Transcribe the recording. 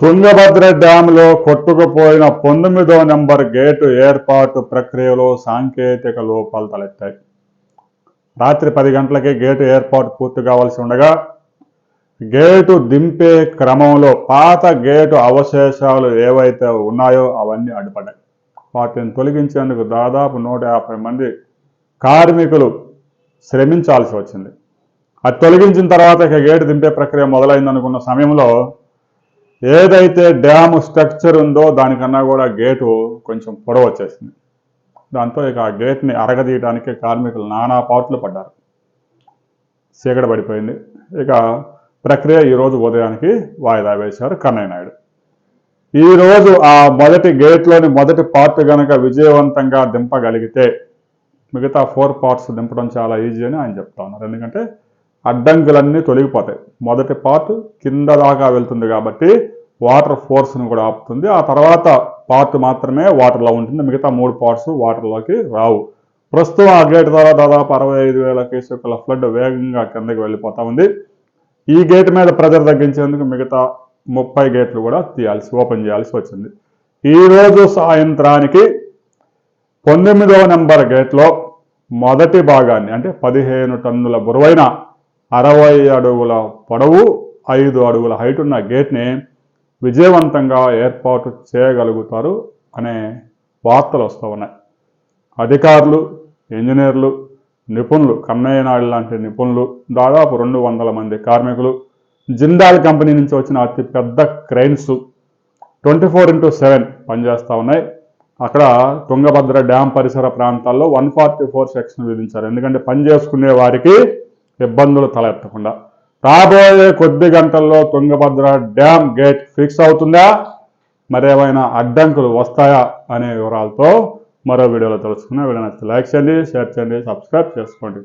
తుంగభద్ర డ్యాంలో కొట్టుకుపోయిన పంతొమ్మిదో number gate ఏర్పాటు ప్రక్రియలో సాంకేతిక లోపాలు తలెత్తాయి. రాత్రి పది గంటలకే గేటు ఏర్పాటు పూర్తి కావాల్సి ఉండగా గేటు దింపే క్రమంలో పాత గేటు అవశేషాలు ఏవైతే ఉన్నాయో అవన్నీ అడ్డుపడ్డాయి. వాటిని తొలగించేందుకు దాదాపు నూట యాభై మంది కార్మికులు శ్రమించాల్సి వచ్చింది. అది తొలగించిన తర్వాత ఇక గేటు దింపే ప్రక్రియ మొదలైందనుకున్న సమయంలో ఏదైతే డ్యామ్ స్ట్రక్చర్ ఉందో దానికన్నా కూడా గేటు కొంచెం పొడవు వచ్చేసింది. దాంతో ఇక ఆ గేట్ని అరగదీయడానికి కార్మికులు నానా పాట్లు పడ్డారు. చీకట పడిపోయింది. ఇక ప్రక్రియ ఈరోజు ఉదయానికి వాయిదా వేశారు కన్నయ్య నాయుడు. ఈరోజు ఆ మొదటి గేట్లోని మొదటి పార్ట్ కనుక విజయవంతంగా దింపగలిగితే మిగతా ఫోర్ పార్ట్స్ దింపడం చాలా ఈజీ అని ఆయన చెప్తా ఉన్నారు. ఎందుకంటే అడ్డంకులన్నీ తొలగిపోతాయి. మొదటి పార్ట్ కింద దాకా వెళ్తుంది కాబట్టి వాటర్ ఫోర్స్ను కూడా ఆపుతుంది. ఆ తర్వాత పార్ట్ మాత్రమే వాటర్లో ఉంటుంది. మిగతా మూడు పార్ట్స్ వాటర్లోకి రావు. ప్రస్తుతం ఆ గేట్ ద్వారా దాదాపు అరవై ఐదు వేల కేసుల ఫ్లడ్ వేగంగా కిందకి వెళ్ళిపోతా ఉంది. ఈ గేట్ మీద ప్రెజర్ తగ్గించేందుకు మిగతా ముప్పై గేట్లు కూడా తీయాల్సి ఓపెన్ చేయాల్సి వచ్చింది. ఈరోజు సాయంత్రానికి పంతొమ్మిదవ నెంబర్ గేట్లో మొదటి భాగాన్ని అంటే పదిహేను టన్నుల బరువైన అరవై అడుగుల పొడవు ఐదు అడుగుల హైట్ ఉన్న గేట్ని విజయవంతంగా ఏర్పాటు చేయగలుగుతారు అనే వార్తలు వస్తూ ఉన్నాయి. అధికారులు ఇంజనీర్లు నిపుణులు కన్నయ్య నాయుడు లాంటి నిపుణులు దాదాపు రెండు వందల మంది కార్మికులు జిందాల్ కంపెనీ నుంచి వచ్చిన అతి పెద్ద cranes twenty four into seven పనిచేస్తూ ఉన్నాయి. అక్కడ తుంగభద్ర డ్యామ్ పరిసర ప్రాంతాల్లో వన్ ఫార్టీ ఫోర్ సెక్షన్ విధించారు. ఎందుకంటే పని చేసుకునే వారికి ఇబ్బందులు తలెత్తకుండా. రాబోయే కొద్ది గంటల్లో తుంగభద్ర డ్యామ్ గేట్ ఫిక్స్ అవుతుందా? మరేమైనా అడ్డంకులు వస్తాయా అనే వివరాలతో మరో వీడియోలో తెలుసుకున్న వీడియో నచ్చితే లైక్ చేయండి షేర్ చేయండి సబ్స్క్రైబ్ చేసుకోండి.